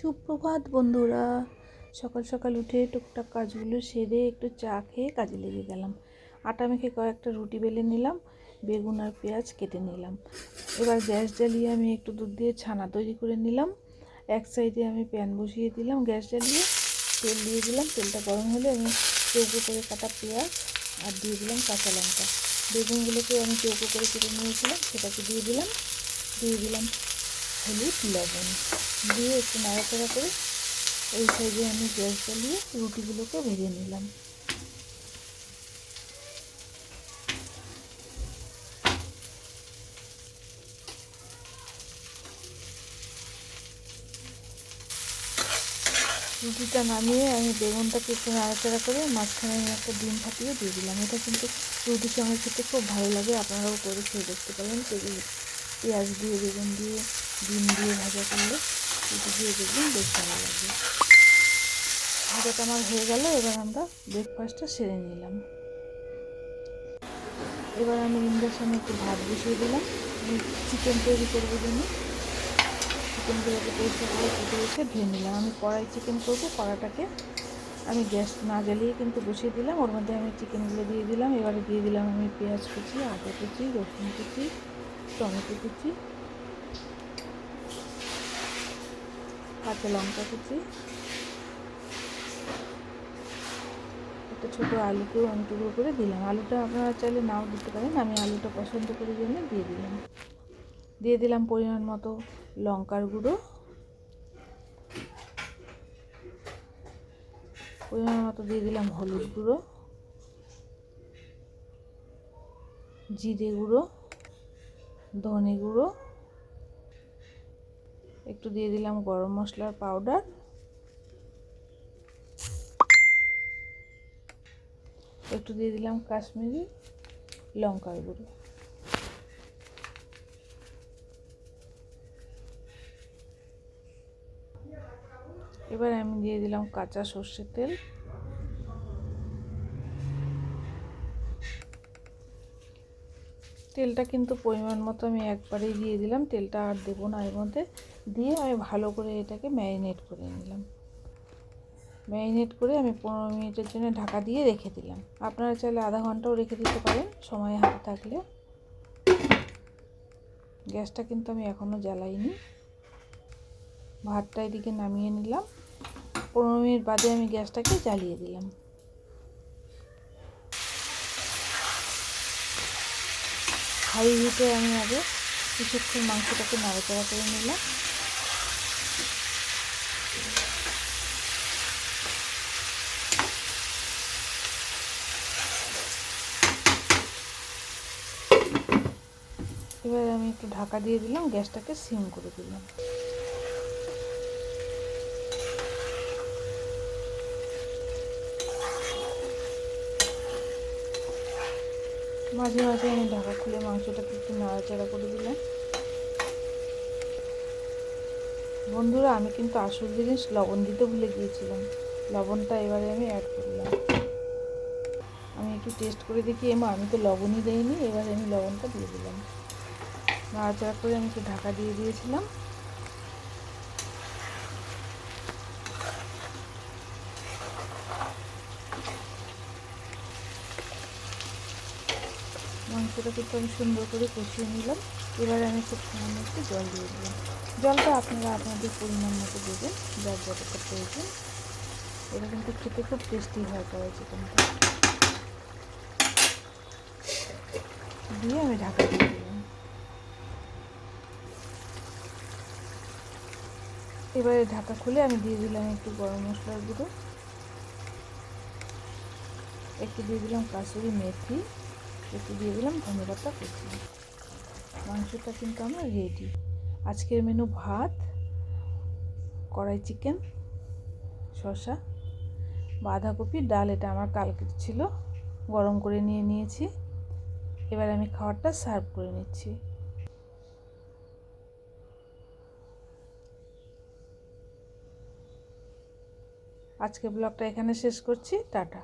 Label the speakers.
Speaker 1: সুপ্রভাত বন্ধুরা। সকাল সকাল উঠে টুকটাক কাজগুলো সেরে একটু চা খেয়ে কাজে লেগে গেলাম। আটা মেখে কয়েকটা রুটি বেলে নিলাম, বেগুন আর পেঁয়াজ কেটে নিলাম। এবার গ্যাস জ্বালিয়ে আমি একটু দুধ দিয়ে ছানা তৈরি করে নিলাম। এক সাইডে আমি প্যান বসিয়ে দিলাম গ্যাস জ্বালিয়ে। তেল দিয়ে দিলাম, তেলটা গরম হলে আমি চৌকো করে কাটা পেঁয়াজ আর দিয়ে দিলাম কাঁচা লঙ্কা। বেগুনগুলোকে আমি চৌকো করে কেটে নিয়েছিলাম, সেটাকে দিয়ে দিলাম। দিয়ে দিলাম হলুদ, লবণ দিয়ে একটু নাড়াচাড়া করে ওই সাইডে আমি গ্যাস জ্বালিয়ে রুটিগুলোকে ভেজে নিলাম। রুটিটা নামিয়ে আমি বেগুনটাকে একটু নাড়াচাড়া করে মাঝখানে আমি একটা ডিম ফাটিয়ে দিয়ে দিলাম। এটা কিন্তু রুটির সঙ্গে খেতে খুব ভালো লাগে, আপনারাও করে খেয়ে দেখতে পারেন। পেঁয়াজ দিয়ে বেগুন দিয়ে, ডিম দিয়ে ভাজা করলে রুটি দিয়ে দেখবেন বেশ ভালো লাগবে। ভাজাটা আমার হয়ে গেল, এবার আমরা ব্রেকফাস্টটা সেরে নিলাম। এবার আমি ইন্ডাকশানে একটু ভাত বসিয়ে দিলাম। চিকেন তৈরি করব জন্য। চিকেনগুলোকে পরিষ্কার করে কেটে রেখে ধুয়ে নিলাম। আমি কড়াই চিকেন করব, কড়াটাকে আমি গ্যাস না জ্বালিয়ে কিন্তু বসিয়ে দিলাম। ওর মধ্যে আমি চিকেনগুলো দিয়ে দিলাম। এবারে দিয়ে দিলাম আমি পেঁয়াজ কুচি, আদা কুচি, রসুন কুচি টমেটো কুচি, কাঁচা লঙ্কা কুচি, একটা ছোটো আলুকেও আমি টুকরো করে দিলাম। আলুটা আপনারা চাইলে নাও দিতে পারেন, আমি আলুটা পছন্দ করি জন্য দিয়ে দিলাম। দিয়ে দিলাম পরিমাণ মতো লঙ্কার গুঁড়ো। পরিমাণ মতো দিয়ে দিলাম হলুদ গুঁড়ো, জিরে গুঁড়ো ধনে গুঁড়ো, একটু দিয়ে দিলাম গরম মশলার পাউডার একটু দিয়ে দিলাম কাশ্মীরি লঙ্কার গুঁড়ো। এবার আমি দিয়ে দিলাম কাঁচা সর্ষের তেল। তেলটা কিন্তু পরিমাণ মতো আমি একবারেই দিয়ে দিলাম। তেলটা আর দেবো না এর মধ্যে। দিয়ে আমি ভালো করে এটাকে ম্যারিনেট করে নিলাম। ম্যারিনেট করে আমি পনেরো মিনিটের জন্য ঢাকা দিয়ে রেখে দিলাম। আপনারা চাইলে আধা ঘন্টাও রেখে দিতে পারেন, সময় হাতে থাকলে। গ্যাসটা কিন্তু আমি এখনও জ্বালাইনি। ভাতটা এদিকে নামিয়ে নিলাম। পনেরো মিনিট বাদে আমি গ্যাসটাকে জ্বালিয়ে দিলাম। হাই হিটে আমি আগে কিছুক্ষণ মাংসটাকে নাড়াচাড়া করে নিলাম। এবার আমি একটু ঢাকা দিয়ে দিলাম, গ্যাসটাকে সিম করে দিলাম। মাঝে মাঝে আমি ঢাকা খুলে মাংসটাকে একটু নাড়াচাড়া করে দিলাম। বন্ধুরা, আমি কিন্তু আসল জিনিস লবণ দিতে ভুলে গিয়েছিলাম। লবণটা এবারে আমি অ্যাড করলাম। আমি একটু টেস্ট করে দেখি। এমা, আমি তো লবণই দেইনি। এবারে আমি লবণটা দিয়ে দিলাম। নাড়াচাড়া করে আমি একটু ঢাকা দিয়ে দিয়েছিলাম। মাংসটা কিন্তু আমি সুন্দর করে কষিয়ে নিলাম। এবারে আমি খুব সামান্য একটু জল দিয়ে দিলাম। জলটা আপনারা আপনাদের পরিমাণ মতো দেবেন, যার যতটা প্রয়োজন। এটা কিন্তু খেতে খুব টেস্টি হয় কড়াই চিকেনটা দিয়ে আমি ঢাকা দিয়ে দিলাম। এবারে ঢাকা খুলে আমি দিয়ে দিলাম একটু গরম মশলার গুঁড়ো। একটু দিয়ে দিলাম কাসুরি মেথি। একটু দিয়ে দিলাম ধনে পাতা কুচি মাংসটা কিন্তু আমার রেডি আজকের মেনু ভাত, কড়াই চিকেন শসা, বাঁধাকপি, ডাল, এটা আমার কালকের ছিল। গরম করে নিয়ে নিয়েছি। এবার আমি খাবারটা সার্ভ করে নিচ্ছি। আজকে ব্লগটা এখানে শেষ করছি। টাটা।